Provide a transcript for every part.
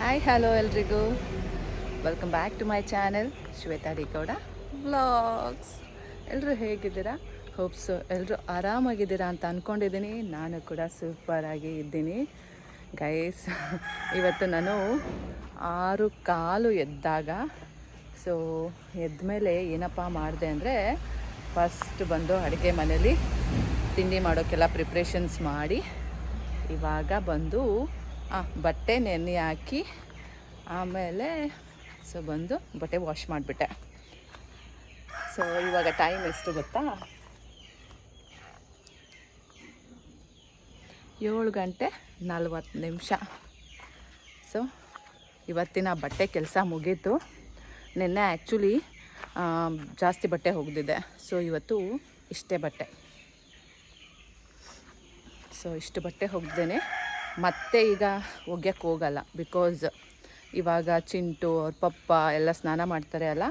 Hi hello ಎಲ್ರಿಗೂ. Welcome back to my channel Shwetha D Gowda vlogs ಎಲ್ಲರೂ ಹೇಗಿದ್ದೀರಾ? Hopes ಎಲ್ಲರೂ ಆರಾಮಾಗಿದ್ದೀರಾ ಅಂತ ಅಂದ್ಕೊಂಡಿದ್ದೀನಿ ನಾನು ಕೂಡ ಸೂಪರಾಗಿ ಇದ್ದೀನಿ. ಗೈಸ್ ಇವತ್ತು ನಾನು ಆರು ಕಾಲು ಎದ್ದಾಗ ಸೊ ಎದ್ಮೇಲೆ ಏನಪ್ಪ ಮಾಡಿದೆ ಅಂದರೆ ಫಸ್ಟ್ ಬಂದು ಅಡುಗೆ ಮನೇಲಿ ತಿಂಡಿ ಮಾಡೋಕ್ಕೆಲ್ಲ ಪ್ರಿಪ್ರೇಷನ್ಸ್ ಮಾಡಿ ಇವಾಗ ಬಂದು ಬಟ್ಟೆ ನೆನೆ ಹಾಕಿ ಆಮೇಲೆ ಸೊ ಬಂದು ಬಟ್ಟೆ ವಾಶ್ ಮಾಡಿಬಿಟ್ಟೆ. ಸೊ ಇವಾಗ ಟೈಮ್ ಎಷ್ಟು ಗೊತ್ತಾ? ಏಳು ಗಂಟೆ ನಲ್ವತ್ತು ನಿಮಿಷ. ಸೊ ಇವತ್ತಿನ ಬಟ್ಟೆ ಕೆಲಸ ಮುಗೀತು. ನಿನ್ನೆ ಆ್ಯಕ್ಚುಲಿ ಜಾಸ್ತಿ ಬಟ್ಟೆ ಹೋಗ್ದಿದೆ. ಸೊ ಇವತ್ತು ಇಷ್ಟೇ ಬಟ್ಟೆ. ಸೊ ಇಷ್ಟು ಬಟ್ಟೆ ಹೋಗ್ದೇನೆ. ಮತ್ತೆ ಈಗ ಒಗ್ಯಕ್ಕೆ ಹೋಗಲ್ಲ ಬಿಕಾಸ್ ಇವಾಗ ಚಿಂಟು ಅವ್ರ ಪಪ್ಪ ಎಲ್ಲ ಸ್ನಾನ ಮಾಡ್ತಾರೆ ಅಲ್ಲ,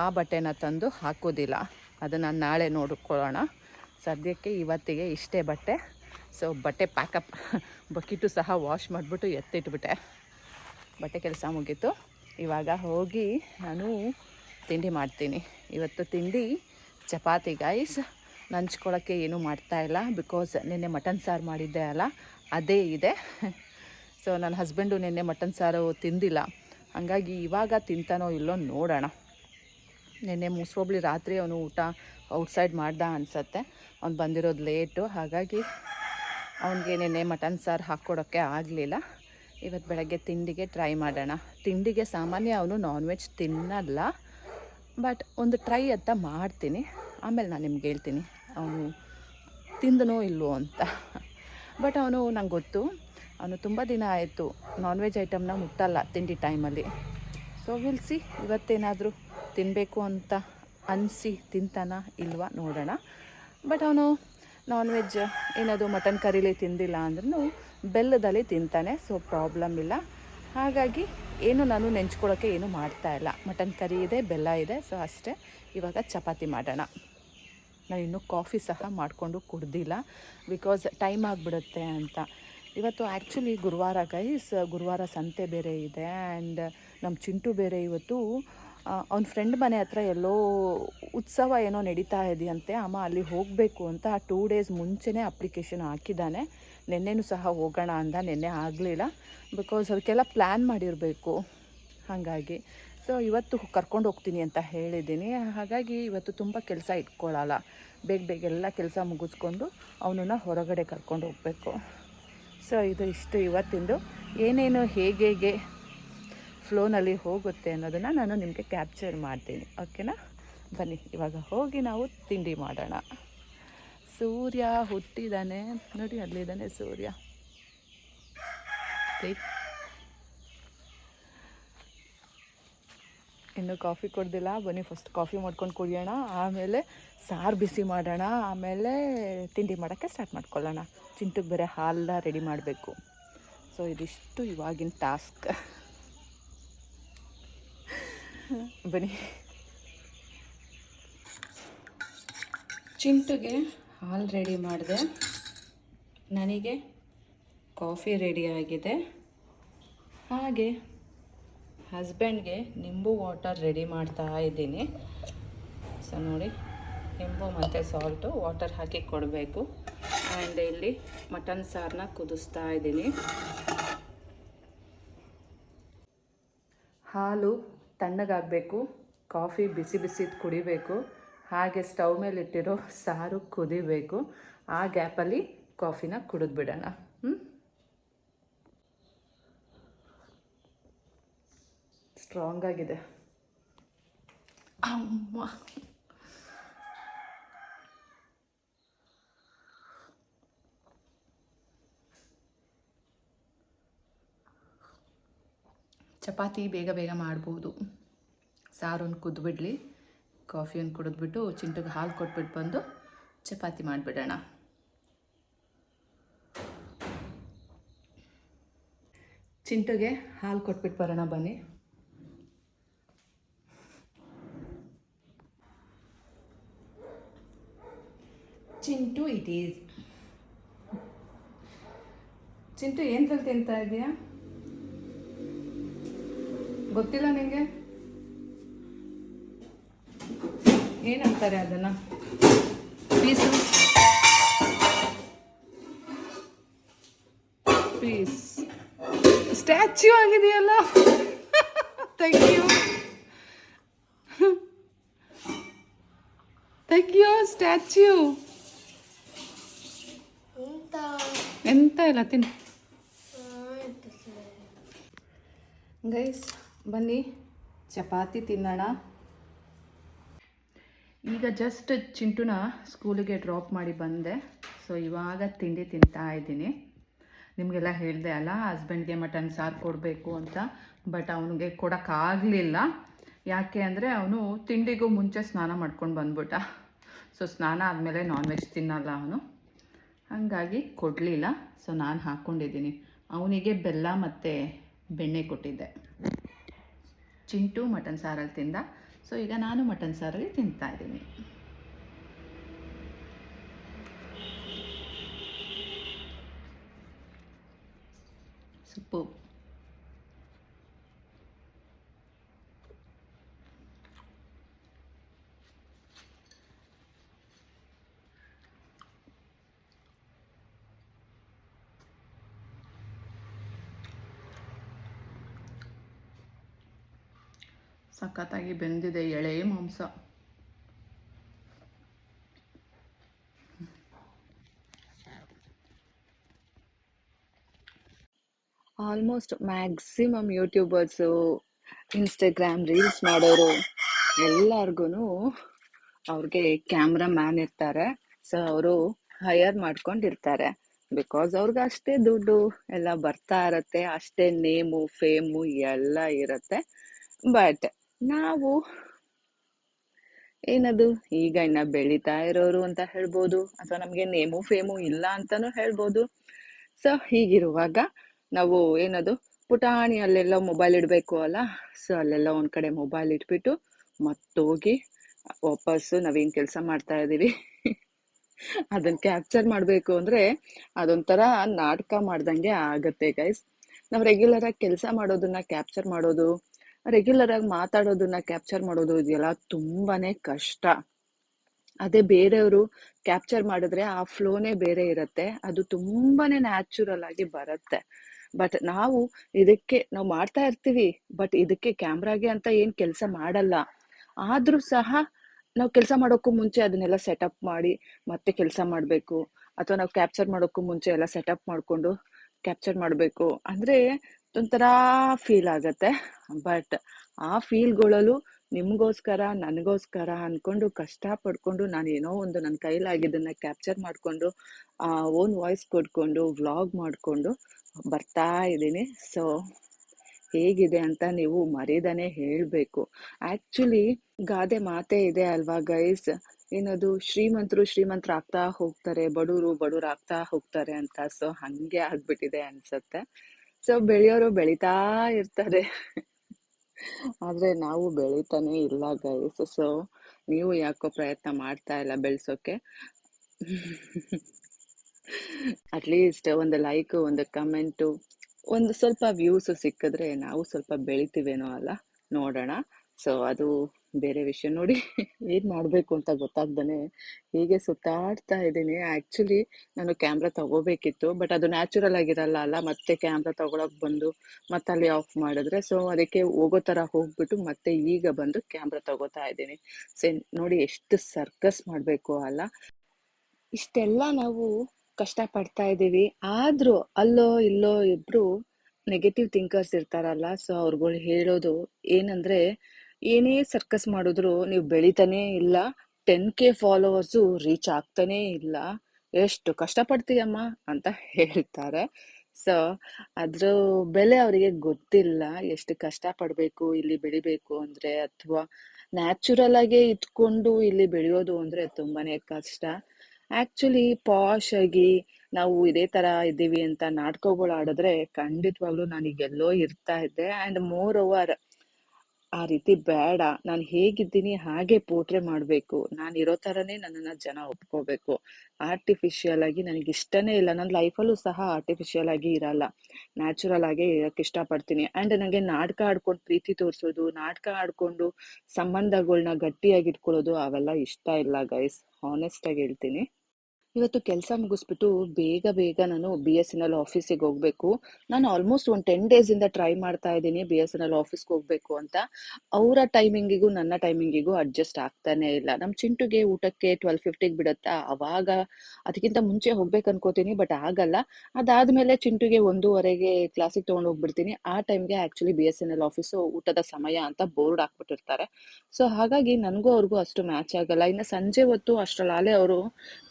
ಆ ಬಟ್ಟೆನ ತಂದು ಹಾಕೋದಿಲ್ಲ. ಅದನ್ನು ನಾಳೆ ನೋಡಿಕೊಳ್ಳೋಣ. ಸದ್ಯಕ್ಕೆ ಇವತ್ತಿಗೆ ಇಷ್ಟೇ ಬಟ್ಟೆ. ಸೊ ಬಟ್ಟೆ ಪ್ಯಾಕಪ್ ಬಕೆಟು ಸಹ ವಾಶ್ ಮಾಡಿಬಿಟ್ಟು ಎತ್ತಿಟ್ಬಿಟ್ಟೆ. ಬಟ್ಟೆ ಕೆಲಸ ಮುಗೀತು. ಇವಾಗ ಹೋಗಿ ನಾನು ತಿಂಡಿ ಮಾಡ್ತೀನಿ. ಇವತ್ತು ತಿಂಡಿ ಚಪಾತಿ ಗೈಸ್ ನಂಚ್ಕೊಳ್ಳೋಕ್ಕೆ ಏನೂ ಮಾಡ್ತಾ ಇಲ್ಲ ಬಿಕಾಸ್ ನಿನ್ನೆ ಮಟನ್ ಸಾರು ಮಾಡಿದ್ದೆ ಅಲ್ಲ. ಅದೇ ಇದೆ. ಸೊ ನನ್ನ ಹಸ್ಬೆಂಡು ನಿನ್ನೆ ಮಟನ್ ಸಾರು ತಿಂದಿಲ್ಲ. ಹಾಗಾಗಿ ಇವಾಗ ತಿಂತಾನೋ ಇಲ್ಲೋ ನೋಡೋಣ. ನಿನ್ನೆ ಮುಸ್ರೋಬ್ಳಿ ರಾತ್ರಿ ಅವನು ಊಟ ಔಟ್ಸೈಡ್ ಮಾಡ್ದ ಅನಿಸತ್ತೆ. ಅವ್ನು ಬಂದಿರೋದು ಲೇಟು ಹಾಗಾಗಿ ಅವನಿಗೆ ನೆನ್ನೆ ಮಟನ್ ಸಾರು ಹಾಕ್ಕೊಡೋಕ್ಕೆ ಆಗಲಿಲ್ಲ. ಇವತ್ತು ಬೆಳಗ್ಗೆ ತಿಂಡಿಗೆ ಟ್ರೈ ಮಾಡೋಣ. ತಿಂಡಿಗೆ ಸಾಮಾನ್ಯ ಅವನು ನಾನ್ ವೆಜ್ ತಿನ್ನಲ್ಲ. ಬಟ್ ಒಂದು ಟ್ರೈ ಅಂತ ಮಾಡ್ತೀನಿ. ಆಮೇಲೆ ನಾನು ನಿಮ್ಗೆ ಹೇಳ್ತೀನಿ. ಅವನು ತಿಂದನೋ ಇಲ್ವೋ ಅಂತ. ಬಟ್ ಅವನು ನಂಗೆ ಗೊತ್ತು. ಅವನು ತುಂಬ ದಿನ ಆಯಿತು ನಾನ್ ವೆಜ್ ಐಟಮ್ನ ಮುಟ್ಟಲ್ಲ ತಿಂಡಿ ಟೈಮಲ್ಲಿ ಸೊ ವಿಲ್ಸಿ ಇವತ್ತೇನಾದರೂ ತಿನ್ನಬೇಕು ಅಂತ ಅನಿಸಿ ತಿಂತಾನ ಇಲ್ವಾ ನೋಡೋಣ. ಬಟ್ ಅವನು ನಾನ್ ವೆಜ್ ಏನಾದರೂ ಮಟನ್ ಕರೀಲಿ ತಿಂದಿಲ್ಲ ಅಂದ್ರೂ ಬೆಲ್ಲದಲ್ಲಿ ತಿಂತಾನೆ ಸೊ ಪ್ರಾಬ್ಲಮ್ ಇಲ್ಲ. ಹಾಗಾಗಿ ಏನು ನಾನು ನೆಂಚ್ಕೊಳ್ಳೋಕ್ಕೆ ಏನು ಮಾಡ್ತಾ ಇಲ್ಲ. ಮಟನ್ ಕರಿ ಇದೆ, ಬೆಲ್ಲ ಇದೆ ಸೊ ಅಷ್ಟೇ. ಇವಾಗ ಚಪಾತಿ ಮಾಡೋಣ. ನಾನು ಇನ್ನೂ ಕಾಫಿ ಸಹ ಮಾಡಿಕೊಂಡು ಕುಡ್ದಿಲ್ಲ ಬಿಕಾಸ್ ಟೈಮ್ ಆಗಿಬಿಡುತ್ತೆ ಅಂತ. ಇವತ್ತು ಆ್ಯಕ್ಚುಲಿ ಗುರುವಾರ ಗೈಸ್ ಗುರುವಾರ ಸಂತೆ ಬೇರೆ ಇದೆ ಆ್ಯಂಡ್ ನಮ್ಮ ಚಿಂಟು ಬೇರೆ ಇವತ್ತು ಅವ್ನ ಫ್ರೆಂಡ್ ಮನೆ ಹತ್ರ ಎಲ್ಲೋ ಉತ್ಸವ ಏನೋ ನಡೀತಾ ಇದೆಯಂತೆ, ಅಮ್ಮ ಅಲ್ಲಿ ಹೋಗಬೇಕು ಅಂತ ಟೂ ಡೇಸ್ ಮುಂಚೆನೇ ಅಪ್ಲಿಕೇಶನ್ ಹಾಕಿದ್ದಾನೆ. ನಿನ್ನೆನೂ ಸಹ ಹೋಗೋಣ ಅಂದ ನಿನ್ನೆ ಆಗಲಿಲ್ಲ. ಬಿಕಾಸ್ ಅದಕ್ಕೆಲ್ಲ ಪ್ಲ್ಯಾನ್ ಮಾಡಿರಬೇಕು. ಹಾಗಾಗಿ ಸೊ ಇವತ್ತು ಕರ್ಕೊಂಡು ಹೋಗ್ತೀನಿ ಅಂತ ಹೇಳಿದ್ದೀನಿ. ಹಾಗಾಗಿ ಇವತ್ತು ತುಂಬ ಕೆಲಸ ಇಟ್ಕೊಳ್ಳಲ್ಲ ಬೇಗ ಬೇಗ ಎಲ್ಲ ಕೆಲಸ ಮುಗಿಸ್ಕೊಂಡು ಅವನನ್ನು ಹೊರಗಡೆ ಕರ್ಕೊಂಡು ಹೋಗಬೇಕು. ಸೊ ಇದು ಇಷ್ಟು ಇವತ್ತಿಂದು. ಏನೇನು ಹೇಗೆ ಹೇಗೆ ಫ್ಲೋನಲ್ಲಿ ಹೋಗುತ್ತೆ ಅನ್ನೋದನ್ನು ನಾನು ನಿಮಗೆ ಕ್ಯಾಪ್ಚರ್ ಮಾಡ್ತೀನಿ. ಓಕೆನಾ ಬನ್ನಿ, ಇವಾಗ ಹೋಗಿ ನಾವು ತಿಂಡಿ ಮಾಡೋಣ. ಸೂರ್ಯ ಹುಟ್ಟಿದ್ದಾನೆ ನೋಡಿ ಅಲ್ಲಿದ್ದಾನೆ ಸೂರ್ಯ. ಇನ್ನು ಕಾಫಿ ಕೊಡ್ದಿಲ್ಲ. ಬನ್ನಿ ಫಸ್ಟ್ ಕಾಫಿ ಮಾಡ್ಕೊಂಡು ಕುಡಿಯೋಣ. ಆಮೇಲೆ ಸಾರು ಬಿಸಿ ಮಾಡೋಣ. ಆಮೇಲೆ ತಿಂಡಿ ಮಾಡೋಕ್ಕೆ ಸ್ಟಾರ್ಟ್ ಮಾಡ್ಕೊಳ್ಳೋಣ. ಚಿಂಟುಗೆ ಬೇರೆ ಹಾಲೆಲ್ಲ ರೆಡಿ ಮಾಡಬೇಕು. ಸೊ ಇದಿಷ್ಟು ಇವಾಗಿನ ಟಾಸ್ಕ್ ಬನ್ನಿ. ಚಿಂಟುಗೆ ಹಾಲು ರೆಡಿ ಮಾಡಿದೆ. ನನಗೆ ಕಾಫಿ ರೆಡಿ ಆಗಿದೆ. ಹಾಗೆ ಹಸ್ಬೆಂಡ್ಗೆ ನಿಂಬು ವಾಟರ್ ರೆಡಿ ಮಾಡ್ತಾ ಇದ್ದೀನಿ. ಸೊ ನೋಡಿ, ನಿಂಬು ಮತ್ತು ಸಾಲ್ಟು ವಾಟರ್ ಹಾಕಿ ಕೊಡಬೇಕು. ಆ್ಯಂಡ್ ಇಲ್ಲಿ ಮಟನ್ ಸಾರನ್ನ ಕುದಿಸ್ತಾ ಇದ್ದೀನಿ. ಹಾಲು ತಣ್ಣಗಾಗಬೇಕು, ಕಾಫಿ ಬಿಸಿ ಬಿಸಿ ಕುಡಿಬೇಕು. ಹಾಗೆ ಸ್ಟವ್ ಮೇಲೆ ಇಟ್ಟಿರೋ ಸಾರು ಕುದಿಬೇಕು. ಆ ಗ್ಯಾಪಲ್ಲಿ ಕಾಫಿನ ಕುಡಿದ್ಬಿಡೋಣ. ಹ್ಞೂ ಸ್ಟ್ರಾಂಗ್ ಆಗಿದೆ. ಅಮ್ಮ. ಚಪಾತಿ ಬೇಗ ಬೇಗ ಮಾಡ್ಬೋದು. ಸಾರೊಂದು ಕುದ್ಬಿಡ್ಲಿ ಕಾಫಿ ಒಂದು ಕುಡಿದ್ಬಿಟ್ಟು ಚಿಂಟಿಗೆ ಹಾಲು ಕೊಟ್ಬಿಟ್ಟು ಬಂದು ಚಪಾತಿ ಮಾಡಿಬಿಡೋಣ. ಚಿಂಟುಗೆ ಹಾಲು ಕೊಟ್ಬಿಟ್ಟು ಬರೋಣ ಬನ್ನಿ. ಚಿಂಟು ಇಟ್ ಈಸ್ ಚಿಂಟು ಏನು ತಿಂತಾ ಇದೆಯಾ? ಗೊತ್ತಿಲ್ಲ ನಿಂಗೆ? ಏನಂತಾರೆ ಅದನ್ನು? ಪೀಸು? ಪೀಸ್. ಸ್ಟ್ಯಾಚ್ಯೂ ಆಗಿದೆಯಲ್ಲ? ತೆಗಿಯೋ ತೆಗಿಯೋ ಸ್ಟ್ಯಾಚ್ಯೂ. ಎಂತ? ಎಲ್ಲ ಇಲ್ಲ ತಿನ್ನು. ಸರ್. ಗೈಸ್ ಬನ್ನಿ. ಚಪಾತಿ ತಿನ್ನೋಣ. ಈಗ ಜಸ್ಟ್ ಚಿಂಟುನ ಸ್ಕೂಲಿಗೆ ಡ್ರಾಪ್ ಮಾಡಿ ಬಂದೆ. ಸೊ ಇವಾಗ ತಿಂಡಿ ತಿಂತಾ ಇದ್ದೀನಿ. ನಿಮಗೆಲ್ಲ ಹೇಳಿದೆ ಅಲ್ಲ ಹಸ್ಬೆಂಡ್ಗೆ ಮಟನ್ ಸಾರು ಕೊಡಬೇಕು ಅಂತ. ಬಟ್ ಅವನಿಗೆ ಕೊಡೋಕ್ಕಾಗಲಿಲ್ಲ ಯಾಕೆ ಅಂದರೆ ಅವನು ತಿಂಡಿಗೂ ಮುಂಚೆ ಸ್ನಾನ ಮಾಡ್ಕೊಂಡು ಬಂದ್ಬಿಟ್ಟ. ಸೊ ಸ್ನಾನ ಆದಮೇಲೆ ನಾನ್ ವೆಜ್ ತಿನ್ನಲ್ಲ ಅವನು. ಹಾಗಾಗಿ ಕೊಡಲಿಲ್ಲ. ಸೊ ನಾನು ಹಾಕ್ಕೊಂಡಿದ್ದೀನಿ ಅವನಿಗೆ ಬೆಲ್ಲ ಮತ್ತು ಬೆಣ್ಣೆ ಕೊಟ್ಟಿದ್ದೆ. ಚಿಂಟು ಮಟನ್ ಸಾರಲ್ಲಿ ತಿಂದ. ಸೊ ಈಗ ನಾನು ಮಟನ್ ಸಾರಲ್ಲಿ ತಿಂತಾ ಇದ್ದೀನಿ. ಸೊಪ್ಪು ಸಖತ್ತಾಗಿ ಬೆಂದಿದೆ ಎಳೆ ಮಾಂಸ. Almost maximum YouTubers Instagram reels ಮಾಡೋರು ಎಲ್ಲರಿಗೂ ಅವ್ರಿಗೆ ಕ್ಯಾಮ್ರಾ ಮ್ಯಾನ್ ಇರ್ತಾರೆ. ಸೊ ಅವರು ಹೈಯರ್ ಮಾಡ್ಕೊಂಡಿರ್ತಾರೆ. ಬಿಕಾಸ್ ಅವ್ರಿಗೆ ಅಷ್ಟೇ ದುಡ್ಡು ಎಲ್ಲ ಬರ್ತಾ ಇರತ್ತೆ, ಅಷ್ಟೇ ನೇಮು ಫೇಮು ಎಲ್ಲ ಇರತ್ತೆ. ಬಟ್ ನಾವು ಏನದು ಈಗ ಇನ್ನ ಬೆಳೀತಾ ಇರೋರು ಅಂತ ಹೇಳ್ಬೋದು, ಅಥವಾ ನಮಗೆ ನೇಮು ಫೇಮು ಇಲ್ಲ ಅಂತಾನು ಹೇಳ್ಬೋದು. ಸೊ ಹೀಗಿರುವಾಗ ನಾವು ಏನದು ಪುಟಾಣಿ ಅಲ್ಲೆಲ್ಲ ಮೊಬೈಲ್ ಇಡಬೇಕು ಅಲ್ಲ? ಸೊ ಅಲ್ಲೆಲ್ಲ ಒಂದ್ ಕಡೆ ಮೊಬೈಲ್ ಇಟ್ಬಿಟ್ಟು ಮತ್ತೋಗಿ ವಾಪಸ್ಸು ನಾವೇನ್ ಕೆಲಸ ಮಾಡ್ತಾ ಇದೀವಿ ಅದನ್ನ ಕ್ಯಾಪ್ಚರ್ ಮಾಡ್ಬೇಕು ಅಂದ್ರೆ ಅದೊಂಥರ ನಾಟಕ ಮಾಡ್ದಂಗೆ ಆಗತ್ತೆ ಗೈಸ್ ನಾವು ರೆಗ್ಯುಲರ್ ಆಗಿ ಕೆಲಸ ಮಾಡೋದನ್ನ ಕ್ಯಾಪ್ಚರ್ ಮಾಡೋದು ರೆಗ್ಯುಲರ್ ಆಗಿ ಮಾತಾಡೋದನ್ನ ಕ್ಯಾಪ್ಚರ್ ಮಾಡೋದು ಇದೆಯಲ್ಲ, ತುಂಬಾನೇ ಕಷ್ಟ. ಅದೇ ಬೇರೆಯವರು ಕ್ಯಾಪ್ಚರ್ ಮಾಡಿದ್ರೆ ಆ ಫ್ಲೋನೇ ಬೇರೆ ಇರತ್ತೆ. ಅದು ತುಂಬಾನೇ ನ್ಯಾಚುರಲ್ ಆಗಿ ಬರುತ್ತೆ. ಬಟ್ ನಾವು ಇದಕ್ಕೆ, ನಾವು ಮಾಡ್ತಾ ಇರ್ತೀವಿ ಬಟ್ ಇದಕ್ಕೆ ಕ್ಯಾಮ್ರಾಗೆ ಅಂತ ಏನ್ ಕೆಲಸ ಮಾಡಲ್ಲ. ಆದ್ರೂ ಸಹ ನಾವು ಕೆಲಸ ಮಾಡೋಕ್ಕೂ ಮುಂಚೆ ಅದನ್ನೆಲ್ಲ ಸೆಟಪ್ ಮಾಡಿ ಮತ್ತೆ ಕೆಲಸ ಮಾಡಬೇಕು. ಅಥವಾ ನಾವು ಕ್ಯಾಪ್ಚರ್ ಮಾಡೋಕ್ಕೂ ಮುಂಚೆ ಎಲ್ಲ ಸೆಟಪ್ ಮಾಡಿಕೊಂಡು ಕ್ಯಾಪ್ಚರ್ ಮಾಡಬೇಕು. ಅಂದ್ರೆ ಒಂಥರ ಫೀಲ್ ಆಗತ್ತೆ. ಬಟ್ ಆ ಫೀಲ್ಗಳಲ್ಲೂ ನಿಮ್ಗೋಸ್ಕರ, ನನಗೋಸ್ಕರ ಅನ್ಕೊಂಡು ಕಷ್ಟ ಪಡ್ಕೊಂಡು ನಾನು ಏನೋ ಒಂದು ನನ್ನ ಕೈಲಾಗಿದ್ದನ್ನ ಕ್ಯಾಪ್ಚರ್ ಮಾಡ್ಕೊಂಡು, ಆ ಓನ್ ವಾಯ್ಸ್ ಕೊಡ್ಕೊಂಡು ವ್ಲಾಗ್ ಮಾಡ್ಕೊಂಡು ಬರ್ತಾ ಇದ್ದೀನಿ. ಸೊ ಹೇಗಿದೆ ಅಂತ ನೀವು ಮರೀದಾನೆ ಹೇಳ್ಬೇಕು. ಆಕ್ಚುಲಿ ಗಾದೆ ಮಾತೇ ಇದೆ ಅಲ್ವಾ ಗೈಸ್ ಏನದು ಶ್ರೀಮಂತರು ಶ್ರೀಮಂತರು ಆಗ್ತಾ ಹೋಗ್ತಾರೆ ಬಡವರು ಬಡವರು ಆಗ್ತಾ ಹೋಗ್ತಾರೆ ಅಂತ. ಸೊ ಹಂಗೆ ಆಗ್ಬಿಟ್ಟಿದೆ ಅನ್ಸತ್ತೆ. ಸೊ ಬೆಳೆಯೋರು ಬೆಳಿತಾ ಇರ್ತಾರೆ. ಆದ್ರೆ ನಾವು ಬೆಳಿತಾನೆ ಇಲ್ಲ ಗೈಸ್ ಸೊ ನೀವು ಯಾಕೋ ಪ್ರಯತ್ನ ಮಾಡ್ತಾ ಇಲ್ಲ ಬೆಳ್ಸೋಕೆ? ಅಟ್ಲೀಸ್ಟ್ ಒಂದು ಲೈಕು ಒಂದು ಕಮೆಂಟು ಒಂದು ಸ್ವಲ್ಪ ವ್ಯೂಸ್ ಸಿಕ್ಕಿದ್ರೆ ನಾವು ಸ್ವಲ್ಪ ಬೆಳಿತೀವೇನೋ ಅಲ್ಲ? ನೋಡೋಣ. ಸೊ ಅದು ಬೇರೆ ವಿಷಯ ನೋಡಿ ಏನ್ ಮಾಡ್ಬೇಕು ಅಂತ ಗೊತ್ತಾಗ್ದಾನೆ. ಹೀಗೆ ಸುತ್ತಾಡ್ತಾ ಇದ್ದೀನಿ. ಆಕ್ಚುಲಿ ನಾನು ಕ್ಯಾಮ್ರಾ ತಗೋಬೇಕಿತ್ತು, ಬಟ್ ಅದು ನ್ಯಾಚುರಲ್ ಆಗಿರಲ್ಲ ಅಲ್ಲ, ಮತ್ತೆ ಕ್ಯಾಮ್ರಾ ತಗೊಳಕ್ ಬಂದು ಮತ್ತೆ ಅಲ್ಲಿ ಆಫ್ ಮಾಡಿದ್ರೆ. ಸೊ, ಅದಕ್ಕೆ ಹೋಗೋ ತರ ಹೋಗ್ಬಿಟ್ಟು ಮತ್ತೆ ಈಗ ಬಂದು ಕ್ಯಾಮ್ರಾ ತಗೋತಾ ಇದ್ದೀನಿ. ಸೊ, ನೋಡಿ ಎಷ್ಟು ಸರ್ಕಸ್ ಮಾಡ್ಬೇಕು ಅಲ್ಲ. ಇಷ್ಟೆಲ್ಲ ನಾವು ಕಷ್ಟ ಪಡ್ತಾ ಇದ್ದೀವಿ. ಆದ್ರೂ ಅಲ್ಲೋ ಇಲ್ಲೋ ಇಬ್ರು ನೆಗೆಟಿವ್ ಥಿಂಕರ್ಸ್ ಇರ್ತಾರಲ್ಲ, ಸೊ ಅವ್ರುಗಳು ಹೇಳೋದು ಏನಂದ್ರೆ ಏನೇ ಸರ್ಕಸ್ ಮಾಡಿದ್ರು ನೀವು ಬೆಳಿತಾನೇ ಇಲ್ಲ ಟೆನ್ ಕೆ ಫಾಲೋವರ್ಸು ರೀಚ್ ಆಗ್ತಾನೇ ಇಲ್ಲ. ಎಷ್ಟು ಕಷ್ಟಪಡ್ತೀಯಮ್ಮ ಅಂತ ಹೇಳ್ತಾರೆ. ಸೊ ಅದ್ರ ಬೆಲೆ ಅವರಿಗೆ ಗೊತ್ತಿಲ್ಲ. ಎಷ್ಟು ಕಷ್ಟ ಪಡ್ಬೇಕು ಇಲ್ಲಿ ಬೆಳಿಬೇಕು ಅಂದ್ರೆ ಅಥವಾ ನ್ಯಾಚುರಲ್ ಆಗಿ ಇಟ್ಕೊಂಡು ಇಲ್ಲಿ ಬೆಳೆಯೋದು ಅಂದ್ರೆ ತುಂಬಾನೇ ಕಷ್ಟ. ಆಕ್ಚುಲಿ ಪಾಶ್ ಆಗಿ ನಾವು ಇದೇ ತರ ಇದ್ದೀವಿ ಅಂತ ನಾಟಕಗಳು ಆಡಿದ್ರೆ ಖಂಡಿತವಾಗ್ಲೂ ನಾನು ಈಗೆಲ್ಲೋ ಇರ್ತಾ ಇದ್ದೆ. ಅಂಡ್ ಮೋರ್ ಓವರ್ ಆ ರೀತಿ ಬೇಡ. ನಾನು ಹೇಗಿದ್ದೀನಿ ಹಾಗೆ ಪೋಟ್ರೆ ಮಾಡಬೇಕು. ನಾನು ಇರೋ ಥರನೇ ನನ್ನನ್ನು ಜನ ಒಪ್ಕೋಬೇಕು. ಆರ್ಟಿಫಿಷಿಯಲ್ ಆಗಿ ನನಗೆ ಇಷ್ಟನೇ ಇಲ್ಲ. ನನ್ನ ಲೈಫಲ್ಲೂ ಸಹ ಆರ್ಟಿಫಿಷಿಯಲ್ ಆಗಿ ಇರಲ್ಲ. ನ್ಯಾಚುರಲ್ ಆಗಿ ಇರೋಕ್ಕೆ ಇಷ್ಟಪಡ್ತೀನಿ. ಆ್ಯಂಡ್ ನನಗೆ ನಾಟಕ ಆಡ್ಕೊಂಡು ಪ್ರೀತಿ ತೋರಿಸೋದು, ನಾಟಕ ಆಡ್ಕೊಂಡು ಸಂಬಂಧಗಳ್ನ ಗಟ್ಟಿಯಾಗಿ ಇಟ್ಕೊಳ್ಳೋದು ಅವೆಲ್ಲ ಇಷ್ಟ ಇಲ್ಲ ಗೈಸ್ ಆಗಿ ಹೇಳ್ತೀನಿ. ಇವತ್ತು ಕೆಲಸ ಮುಗಿಸ್ಬಿಟ್ಟು ಬೇಗ ಬೇಗ ನಾನು ಬಿ ಎಸ್ ಎನ್ ಎಲ್ ಆಫೀಸಿಗೆ ಹೋಗಬೇಕು. ನಾನು ಆಲ್ಮೋಸ್ಟ್ ಒಂದು ಟೆನ್ ಇಂದ ಟ್ರೈ ಮಾಡ್ತಾ ಇದ್ದೀನಿ ಬಿ ಎಸ್ ಎನ್ ಎಲ್ ಆಫೀಸ್ಗೆ ಹೋಗಬೇಕು ಅಂತ. ಅವರ ಟೈಮಿಂಗಿಗೂ ನನ್ನ ಟೈಮಿಂಗಿಗೂ ಅಡ್ಜಸ್ಟ್ ಆಗ್ತಾನೆ ಇಲ್ಲ. ನಮ್ಮ ಚಿಂಟುಗೆ ಊಟಕ್ಕೆ ಟ್ವೆಲ್ ಫಿಫ್ಟಿಗೆ ಬಿಡುತ್ತಾ? ಅವಾಗ ಅದಕ್ಕಿಂತ ಮುಂಚೆ ಹೋಗ್ಬೇಕು ಅನ್ಕೋತೀನಿ ಬಟ್ ಆಗಲ್ಲ. ಅದಾದ್ಮೇಲೆ ಚಿಂಟುಗೆ ಒಂದೂವರೆಗೆ ಕ್ಲಾಸಿಗೆ ತೊಗೊಂಡು ಹೋಗ್ಬಿಡ್ತೀನಿ. ಆ ಟೈಮ್ಗೆ actually B S N L office ಊಟದ ಸಮಯ ಅಂತ ಬೋರ್ಡ್ ಹಾಕ್ಬಿಟ್ಟಿರ್ತಾರೆ. ಸೊ ಹಾಗಾಗಿ ನನಗೂ ಅವ್ರಿಗೂ ಅಷ್ಟು ಮ್ಯಾಚ್ ಆಗಲ್ಲ. ಇನ್ನು ಸಂಜೆ ಹೊತ್ತು ಅಷ್ಟರಲ್ಲಾಲೆ ಅವರು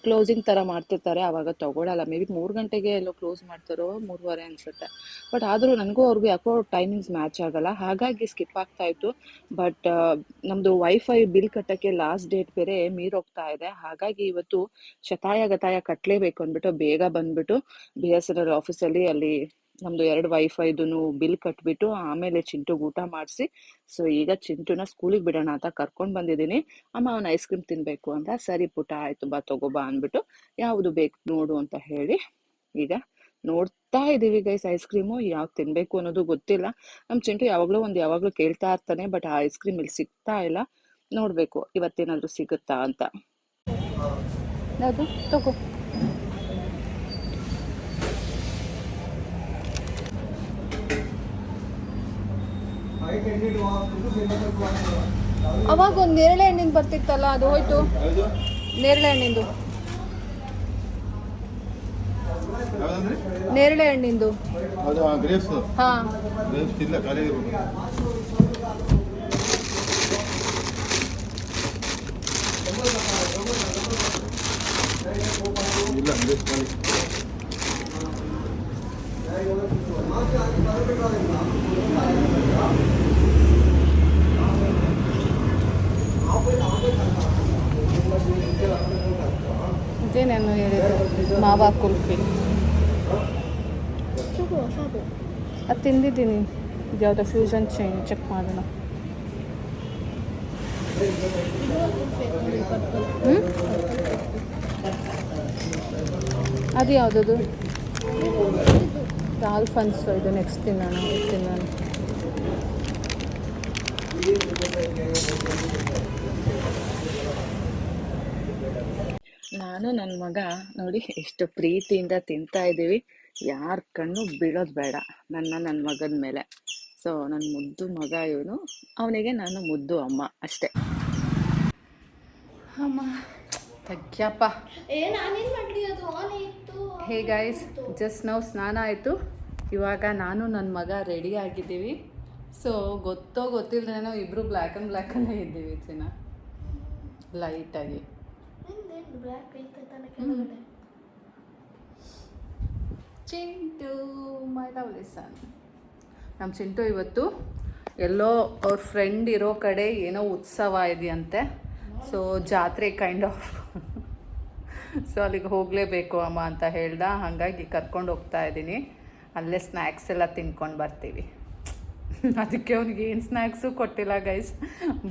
ಕ್ಲೋಸಿಂಗ್ ಥರ ಮಾಡ್ತಿರ್ತಾರೆ ಆವಾಗ ತಗೊಳಲ್ಲ. ಮೇ ಬಿ ಮೂರು ಗಂಟೆಗೆ ಎಲ್ಲೋ ಕ್ಲೋಸ್ ಮಾಡ್ತಾರೋ, ಮೂರುವರೆ ಅನ್ಸುತ್ತೆ. ಬಟ್ ಆದರೂ ನನಗೂ ಅವ್ರಿಗೂ ಯಾಕೋ ಟೈಮಿಂಗ್ಸ್ ಮ್ಯಾಚ್ ಆಗಲ್ಲ. ಹಾಗಾಗಿ ಸ್ಕಿಪ್ ಆಗ್ತಾ ಇತ್ತು. ಬಟ್ ನಮ್ಮದು ವೈಫೈ ಬಿಲ್ ಕಟ್ಟೋಕ್ಕೆ ಲಾಸ್ಟ್ ಡೇಟ್ ಬೇರೆ ಮೀರೋಗ್ತಾ ಇದೆ. ಹಾಗಾಗಿ ಇವತ್ತು ಶತಾಯ ಗತಾಯ ಕಟ್ಟಲೇಬೇಕು ಅಂದ್ಬಿಟ್ಟು, ಬೇಗ ಬಂದ್ಬಿಟ್ಟು ಬಿ ಎಸ್ ಎನ್ ಎಲ್ ಆಫೀಸಲ್ಲಿ ಅಲ್ಲಿ ನಮ್ಮದು ಎರಡು ವೈಫೈದು ಬಿಲ್ ಕಟ್ಬಿಟ್ಟು ಆಮೇಲೆ ಚಿಂಟುಗೆ ಊಟ ಮಾಡಿಸಿ. ಸೊ ಈಗ ಚಿಂಟುನ ಸ್ಕೂಲಿಗೆ ಬಿಡೋಣ ಅಂತ ಕರ್ಕೊಂಡು ಬಂದಿದ್ದೀನಿ. ಅಮ್ಮ, ಅವನ ಐಸ್ ಕ್ರೀಮ್ ತಿನ್ನಬೇಕು ಅಂತ, ಸರಿ ಪುಟ ಆಯಿತು, ಬಾ, ತಗೋಬಾ ಅಂದ್ಬಿಟ್ಟು ಯಾವುದು ಬೇಕು ನೋಡು ಅಂತ ಹೇಳಿ ಈಗ ನೋಡ್ತಾ ಇದ್ದೀವಿ ಗೈಸ್ ಐಸ್ ಕ್ರೀಮು ಯಾವ್ದು ತಿನ್ನಬೇಕು ಅನ್ನೋದು ಗೊತ್ತಿಲ್ಲ. ನಮ್ಮ ಚಿಂಟು ಯಾವಾಗಲೂ ಒಂದು ಯಾವಾಗಲೂ ಕೇಳ್ತಾ ಇರ್ತಾನೆ ಬಟ್ ಆ ಐಸ್ ಕ್ರೀಮ್ ಇಲ್ಲಿ ಸಿಗ್ತಾ ಇಲ್ಲ. ನೋಡಬೇಕು ಇವತ್ತೇನಾದರೂ ಸಿಗುತ್ತಾ ಅಂತ. ಯಾವುದು? ತಗೋ. ಅವಾಗ ಒಂದು ನೇರಳೆ ಹಣ್ಣಿನ ಬರ್ತಿತ್ತಲ್ಲ ಅದು ಹೋಯ್ತು. ನೇರಳೆ ಹಣ್ಣಿಂದು. ನೇರಳೆ ಹಣ್ಣಿಂದು. ಹಾಂ. ಇಲ್ಲ ಇದೇ ನಾನು ಹೇಳಿದ್ದು ಮಾವಾ ಕುಲ್ಫಿ. ಅದು ತಿಂದಿದ್ದೀನಿ. ಯಾವುದೋ ಫ್ಯೂಷನ್ ಚೇಂಜ್ ಚೆಕ್ ಮಾಡೋಣ. ಅದು ಯಾವುದದು? ಆಲ್ಫನ್ಸ್ ಇದು ನೆಕ್ಸ್ಟ್ ತಿನ್ನೋಣ ತಿನ್ನೋಣ. ನಾನು ನನ್ನ ಮಗ ನೋಡಿ ಎಷ್ಟು ಪ್ರೀತಿಯಿಂದ ತಿಂತಾ ಇದ್ದೀವಿ. ಯಾರ ಕಣ್ಣು ಬೀಳೋದು ಬೇಡ ನನ್ನ ನನ್ನ ಮಗನ ಮೇಲೆ. ಸೊ ನನ್ನ ಮುದ್ದು ಮಗ ಇವನು. ಅವನಿಗೆ ನಾನು ಮುದ್ದು ಅಮ್ಮ ಅಷ್ಟೇ. ಅಮ್ಮ ತಗ್ಯಪ್ಪ. ಏ ನಾನೇನ್ ಮಾಡ್ಲಿ? ಅದು ಆನ್ ಇತ್ತು. ಹೇ ಗಾಯ್ಸ್ ಜಸ್ಟ್ ನಾವು ಸ್ನಾನ ಆಯಿತು. ಇವಾಗ ನಾನು ನನ್ನ ಮಗ ರೆಡಿ ಆಗಿದ್ದೀವಿ. ಸೊ ಗೊತ್ತೋ ಗೊತ್ತಿಲ್ಲದೇನೋ ಇಬ್ಬರು ಬ್ಲ್ಯಾಕ್ ಆ್ಯಂಡ್ ಬ್ಲ್ಯಾಕಲ್ಲೇ ಇದ್ದೀವಿ ಚಿನ್ನ ಲೈಟಾಗಿ ಚಿಂಟು ಮೈ ಲವ್ಲಿ ಸನ್ ನಮ್ಮ ಚಿಂಟು ಇವತ್ತು ಎಲ್ಲೋ ಅವ್ರ ಫ್ರೆಂಡ್ ಇರೋ ಕಡೆ ಏನೋ ಉತ್ಸವ ಇದೆಯಂತೆ. ಸೊ ಜಾತ್ರೆ ಕೈಂಡ್ ಆಫ್ ಸೊ ಅಲ್ಲಿಗೆ ಹೋಗಲೇಬೇಕು ಅಮ್ಮ ಅಂತ ಹೇಳ್ದ. ಹಾಗಾಗಿ ಕರ್ಕೊಂಡು ಹೋಗ್ತಾ ಇದ್ದೀನಿ. ಅಲ್ಲೇ ಸ್ನ್ಯಾಕ್ಸ್ ಎಲ್ಲ ತಿನ್ಕೊಂಡು ಬರ್ತೀವಿ. ಅದಕ್ಕೆ ಅವ್ನಿಗೆ ಏನು ಸ್ನ್ಯಾಕ್ಸು ಕೊಟ್ಟಿಲ್ಲ ಗೈಸ್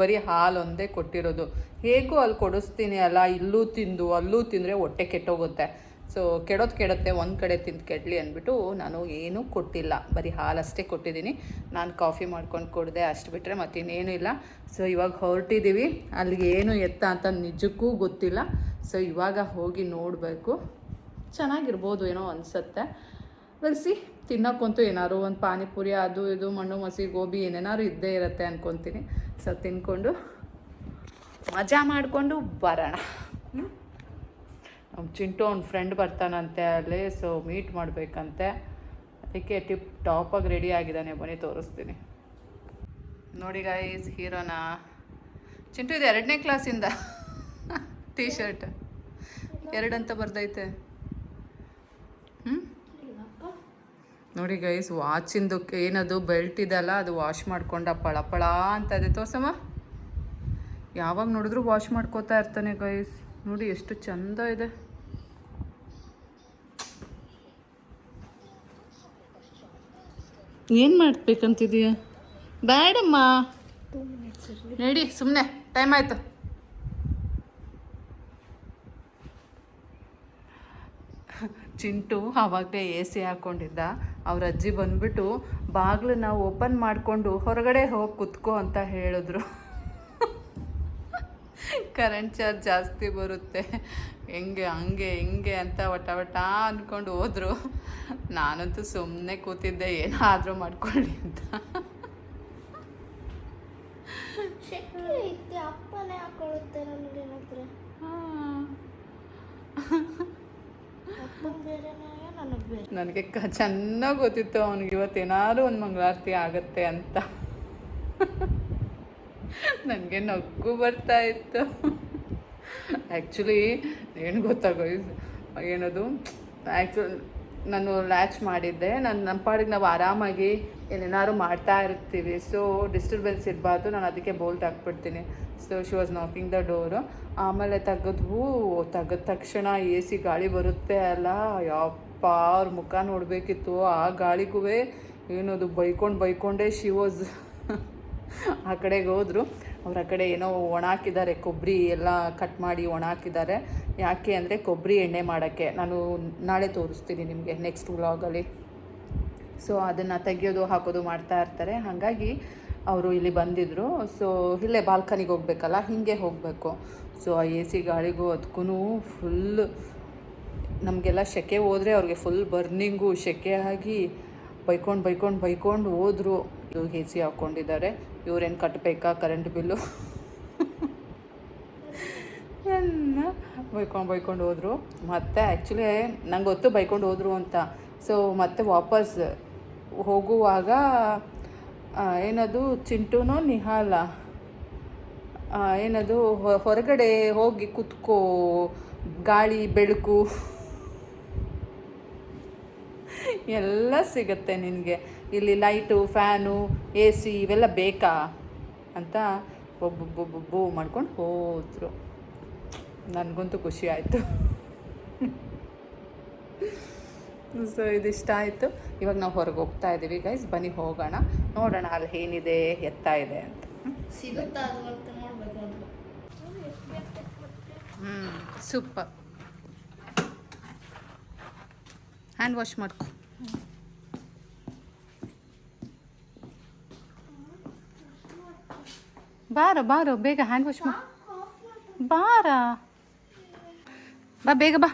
ಬರೀ ಹಾಲು ಒಂದೇ ಕೊಟ್ಟಿರೋದು. ಹೇಗೂ ಅಲ್ಲಿ ಕೊಡಿಸ್ತೀನಿ ಅಲ್ಲ, ಇಲ್ಲೂ ತಿಂದು, ಅಲ್ಲೂ ತಿಂದರೆ ಹೊಟ್ಟೆ ಕೆಟ್ಟೋಗುತ್ತೆ. ಸೊ ಕೆಡೋದು ಕೆಡುತ್ತೆ, ಒಂದು ಕಡೆ ತಿಂದು ಕೆಡಲಿ ಅಂದ್ಬಿಟ್ಟು ನಾನು ಏನೂ ಕೊಟ್ಟಿಲ್ಲ. ಬರೀ ಹಾಲಷ್ಟೇ ಕೊಟ್ಟಿದ್ದೀನಿ. ನಾನು ಕಾಫಿ ಮಾಡ್ಕೊಂಡು ಕೊಡಿದೆ, ಅಷ್ಟು ಬಿಟ್ಟರೆ ಮತ್ತಿನ್ನೇನೂ ಇಲ್ಲ. ಸೊ ಇವಾಗ ಹೊರಟಿದ್ದೀವಿ ಅಲ್ಲಿಗೆ ಏನು ಎತ್ತ ಅಂತ ನಿಜಕ್ಕೂ ಗೊತ್ತಿಲ್ಲ. ಸೊ ಇವಾಗ ಹೋಗಿ ನೋಡಬೇಕು. ಚೆನ್ನಾಗಿರ್ಬೋದು ಏನೋ ಅನಿಸುತ್ತೆ. ಬೆಳೆಸಿ ತಿನ್ನೋಕ್ಕಂತೂ ಏನಾದ್ರು ಒಂದು ಪಾನಿಪುರಿ ಅದು ಇದು ಮಣ್ಣು, ಮಸಿ, ಗೋಬಿ ಏನೇನಾದ್ರು ಇದ್ದೇ ಇರುತ್ತೆ ಅಂದ್ಕೊತೀನಿ ಸೊ ತಿನ್ಕೊಂಡು ಮಜಾ ಮಾಡಿಕೊಂಡು ಬರೋಣ? ನಮ್ಮ ಚಿಂಟು ಅವ್ನ ಫ್ರೆಂಡ್ ಬರ್ತಾನಂತೆ ಅಲ್ಲಿ ಸೊ ಮೀಟ್ ಮಾಡಬೇಕಂತೆ. ಅದಕ್ಕೆ ಟಿಪ್ ಟಾಪಾಗಿ ರೆಡಿ ಆಗಿದ್ದಾನೆ ಬನ್ನಿ, ತೋರಿಸ್ತೀನಿ. ನೋಡಿ ಗೈಸ್ ಹೀರೋನ. ಚಿಂಟು, ಇದು ಎರಡನೇ ಕ್ಲಾಸಿಂದ ಟೀ ಶರ್ಟ್ ಎರಡಂತ ಬರ್ದೈತೆ ಹ್ಞೂ ನೋಡಿ ಗೈಸ್ ವಾಚಿಂದು ಏನದು ಬೆಲ್ಟ್ ಇದೆಲ್ಲ ಅದು ವಾಶ್ ಮಾಡ್ಕೊಂಡ ಪಳ ಪಳ ಅಂತದೆ. ತೋಸಮ್ಮ ಯಾವಾಗ ನೋಡಿದ್ರು ವಾಶ್ ಮಾಡ್ಕೋತಾ ಇರ್ತಾನೆ ಗೈಸ್ ನೋಡಿ ಎಷ್ಟು ಚಂದ ಇದೆ. ಏನು ಮಾಡ್ಬೇಕಂತಿದೀಯ? ಬೇಡಮ್ಮ. ನೋಡಿ ಸುಮ್ಮನೆ ಟೈಮ್ ಆಯ್ತು. ಚಿಂಟು ಆವಾಗಲೇ ಎ ಸಿ ಹಾಕ್ಕೊಂಡಿದ್ದ ಅವ್ರ ಅಜ್ಜಿ ಬಂದ್ಬಿಟ್ಟು, ಬಾಗಿಲನ್ನ ಓಪನ್ ಮಾಡಿಕೊಂಡು ಹೊರಗಡೆ ಹೋಗಿ ಕುತ್ಕೋ ಅಂತ ಹೇಳಿದ್ರು. ಕರೆಂಟ್ ಚಾರ್ಜ್ ಜಾಸ್ತಿ ಬರುತ್ತೆ. ಹೆಂಗೆ, ಹಂಗೆ, ಹಿಂಗೆ ಅಂತ ವಟ ವಟ ಅಂದ್ಕೊಂಡು ಹೋದ್ರು. ನಾನಂತೂ ಸುಮ್ಮನೆ ಕೂತಿದ್ದೆ, ಏನಾದರೂ ಮಾಡ್ಕೊಳ್ಳಿ ಅಂತ. ನನಗೆ ಕ, ಚೆನ್ನಾಗಿ ಗೊತ್ತಿತ್ತು ಅವ್ನಿಗೆ ಇವತ್ತೇನಾದ್ರು ಒಂದು ಮಂಗಳಾರತಿ ಆಗತ್ತೆ ಅಂತ. ನನಗೆ ನಗು ಬರ್ತಾ ಇತ್ತು. ಆ್ಯಕ್ಚುಲಿ ಏನು ಗೊತ್ತಾಗೋ ಏನದು ಆ್ಯಕ್ಚುಲ್ ನಾನು ಲ್ಯಾಚ್ ಮಾಡಿದ್ದೆ. ನಾನು ನಮ್ಮ ಪಾಡಿಗೆ ನಾವು ಆರಾಮಾಗಿ ಏನೇನಾದ್ರು ಮಾಡ್ತಾ ಇರ್ತೀವಿ. ಸೊ ಡಿಸ್ಟರ್ಬೆನ್ಸ್ ಇರಬಾರ್ದು. ನಾನು ಅದಕ್ಕೆ ಬೋಲ್ಟ್ ಹಾಕ್ಬಿಡ್ತೀನಿ. So she was knocking the door ಆಮೇಲೆ ತೆಗೆದ್ವು ತೆಗೆದ ತಕ್ಷಣ ಎ ಸಿ ಗಾಳಿ ಬರುತ್ತೆ ಅಲ್ಲ ಯಪ್ಪ ಅವ್ರ ಮುಖ ನೋಡಬೇಕಿತ್ತು. ಆ ಗಾಳಿಗೂ ಏನದು, ಬೈಕೊಂಡು ಬೈಕೊಂಡೇ ಶಿ ವಾಸ್ ಆ ಕಡೆಗೆ ಹೋದರು. ಅವ್ರ ಆ ಕಡೆ ಏನೋ ಒಣ ಹಾಕಿದ್ದಾರೆ, ಕೊಬ್ಬರಿ ಎಲ್ಲ ಕಟ್ ಮಾಡಿ ಒಣ ಹಾಕಿದ್ದಾರೆ. ಯಾಕೆ ಅಂದರೆ ಕೊಬ್ಬರಿ ಎಣ್ಣೆ ಮಾಡೋಕ್ಕೆ. ನಾನು ನಾಳೆ ತೋರಿಸ್ತೀನಿ ನಿಮಗೆ ನೆಕ್ಸ್ಟ್ ವ್ಲಾಗಲ್ಲಿ ಸೊ ಅದನ್ನು ತೆಗಿಯೋದು, ಹಾಕೋದು ಮಾಡ್ತಾ ಇರ್ತಾರೆ. ಹಾಗಾಗಿ ಅವರು ಇಲ್ಲಿ ಬಂದಿದ್ದರು ಸೊ ಇಲ್ಲೇ ಬಾಲ್ಕನಿಗೆ ಹೋಗ್ಬೇಕಲ್ಲ, ಹೀಗೆ ಹೋಗಬೇಕು. ಸೊ ಆ ಎ ಸಿ ಗಾಳಿಗೂ ಅದಕ್ಕೂ ಫುಲ್ ನಮಗೆಲ್ಲ ಸೆಕೆ ಹೋದರೆ ಅವ್ರಿಗೆ ಫುಲ್ ಬರ್ನಿಂಗು ಸೆಕೆ ಆಗಿ ಬೈಕೊಂಡು ಬೈಕೊಂಡು ಬೈಕೊಂಡು ಹೋದರು. ಎ ಸಿ ಹಾಕ್ಕೊಂಡಿದ್ದಾರೆ ಇವ್ರೇನು ಕಟ್ಟಬೇಕಾ ಕರೆಂಟ್ ಬಿಲ್ಲು ಎಲ್ಲ ಬೈಕೊಂಡು ಬೈಕೊಂಡು ಹೋದರು. ಮತ್ತು ಆ್ಯಕ್ಚುಲಿ ನಂಗೆ ಗೊತ್ತು ಬೈಕೊಂಡು ಹೋದರು ಅಂತ. ಸೊ ಮತ್ತೆ ವಾಪಸ್ ಹೋಗುವಾಗ ಏನದು? ಚಿಂಟುನೋ, ನಿಹಾಲ? ಏನದು? ಹೊರಗಡೆ ಹೋಗಿ ಕುತ್ಕೋ, ಗಾಳಿ, ಬೆಳಕು. ಎಲ್ಲ ಸಿಗುತ್ತೆ ನಿನಗೆ. ಇಲ್ಲಿ ಲೈಟು ಫ್ಯಾನು ಎ ಸಿ ಇವೆಲ್ಲ ಬೇಕಾ? ಅಂತ ಒಬ್ಬೊಬ್ಬೊಬ್ಬೊಬ್ಬು ಮಾಡ್ಕೊಂಡು ಹೋದರು. ನನಗಂತೂ ಖುಷಿ ಆಯಿತು. ಸೊ ಇದಿಷ್ಟ ಆಯಿತು. ಇವಾಗ ನಾವು ಹೊರಗೆ ಹೋಗ್ತಾ ಇದ್ದೀವಿ ಗೈಸ್ ಬನ್ನಿ ಹೋಗೋಣ. ನೋಡೋಣ ಅಲ್ಲಿ ಏನಿದೆ ಎತ್ತ ಇದೆ ಅಂತ. ಹ್ಞೂ ಸೂಪರ್ ಹ್ಯಾಂಡ್ ವಾಶ್ ಮಾಡ್ಕೊ. ಬಾರ ಬಾರೋ ಬೇಗ ಹ್ಯಾಂಡ್ ವಾಶ್ ಮಾ ಬಾರ? ಬಾ ಬೇಗ ಬಾ.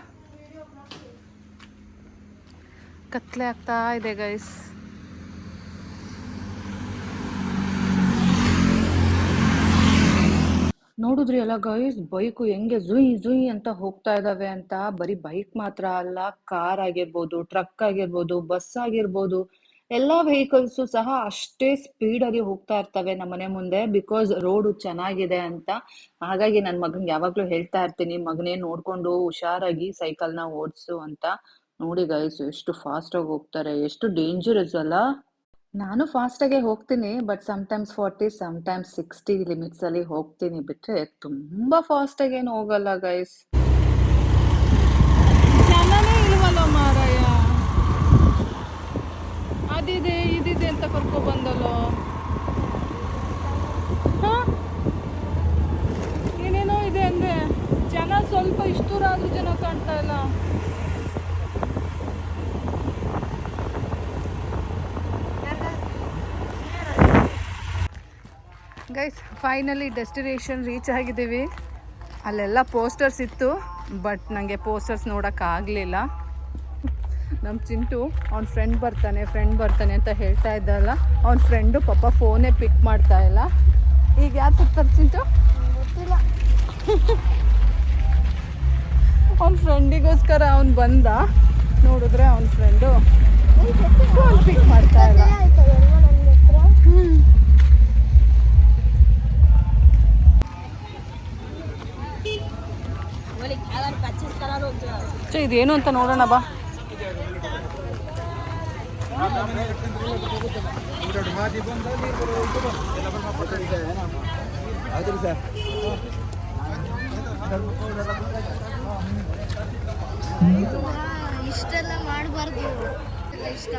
ಕತ್ಲೆ ಆಗ್ತಾ ಇದೆ ಗೈಸ್ ನೋಡಿದ್ರಿ ಅಲ್ಲ ಗೈಸ್ ಬೈಕು ಹೆಂಗೆ ಜುಯ್ ಜುಯ್ ಅಂತ ಹೋಗ್ತಾ ಇದಾವೆ ಅಂತ. ಬರೀ ಬೈಕ್ ಮಾತ್ರ ಅಲ್ಲ ಕಾರ್ ಆಗಿರ್ಬೋದು ಟ್ರಕ್ ಆಗಿರ್ಬೋದು ಬಸ್ ಆಗಿರ್ಬೋದು, ಎಲ್ಲಾ ವೆಹಿಕಲ್ಸು ಸಹ ಅಷ್ಟೇ ಸ್ಪೀಡ್ ಆಗಿ ಹೋಗ್ತಾ ಇರ್ತವೆ ನಮ್ಮ ಮನೆ ಮುಂದೆ ಬಿಕಾಸ್ ರೋಡು ಚೆನ್ನಾಗಿದೆ ಅಂತ. ಹಾಗಾಗಿ ನನ್ನ ಮಗನ್ಗೆ ಯಾವಾಗ್ಲೂ ಹೇಳ್ತಾ ಇರ್ತೀನಿ, ಮಗನೇ ನೋಡ್ಕೊಂಡು ಹುಷಾರಾಗಿ ಸೈಕಲ್ನ ಓಡಿಸು ಅಂತ. ನೋಡಿ ಗೈಸ್ ಎಷ್ಟು ಫಾಸ್ಟ್ ಆಗಿ ಹೋಗ್ತಾರೆ, ಎಷ್ಟು ಡೇಂಜರಸ್ ಅಲ್ಲ. ನಾನು ಫಾಸ್ಟಾಗೇ ಹೋಗ್ತೀನಿ but sometimes forty sometimes sixty limits ಅಲ್ಲಿ ಹೋಗ್ತೀನಿ ಬಿಟ್ರೆ ತುಂಬಾ ಫಾಸ್ಟಾಗೇನು ಹೋಗಲ್ಲ ಗೈಸ್ ಇಲ್ವಲ್ಲ ಮಾರಾಯ. ಅದಿದೆ, ಇದಿದೆ ಅಂತ ಕರ್ಕೊ ಬಂದಲ್ಲೋ. ಹಾ? ಏನೇನೋ ಇದೆ ಅಂದ್ರೆ ಜನ ಸ್ವಲ್ಪ ಇಷ್ಟೂರಾದ್ರೂ ಜನ ಕಾಣ್ತಾ ಇಲ್ಲ. ಗೈಸ್ ಫೈನಲಿ ಡೆಸ್ಟಿನೇಷನ್ ರೀಚ್ ಆಗಿದ್ದೀವಿ. ಅಲ್ಲೆಲ್ಲ ಪೋಸ್ಟರ್ಸ್ ಇತ್ತು ಬಟ್ ನನಗೆ ಪೋಸ್ಟರ್ಸ್ ನೋಡೋಕ್ಕಾಗಲಿಲ್ಲ ನಮ್ಮ ಚಿಂಟು ಅವ್ನ ಫ್ರೆಂಡ್ ಬರ್ತಾನೆ ಫ್ರೆಂಡ್ ಬರ್ತಾನೆ ಅಂತ ಹೇಳ್ತಾ ಇದ್ದಲ್ಲ ಅವ್ನ ಫ್ರೆಂಡು ಪಾಪ ಫೋನೇ ಪಿಕ್ ಮಾಡ್ತಾ ಇಲ್ಲ. ಈಗ ಯಾರು ಸಿಗ್ತಾರೆ ಚಿಂಟು? ಗೊತ್ತಿಲ್ಲ. ಅವ್ನ ಫ್ರೆಂಡಿಗೋಸ್ಕರ ಅವ್ನು ಬಂದ. ನೋಡಿದ್ರೆ ಅವ್ನ ಫ್ರೆಂಡು ಫೋನ್ ಪಿಕ್ ಮಾಡ್ತಾ ಇಲ್ಲ. ಆಯ್ತಾ ಸೊ ಇದೇನು ಅಂತ ನೋಡೋಣ ಬಾ. ಇಷ್ಟೆಲ್ಲ ಇಷ್ಟ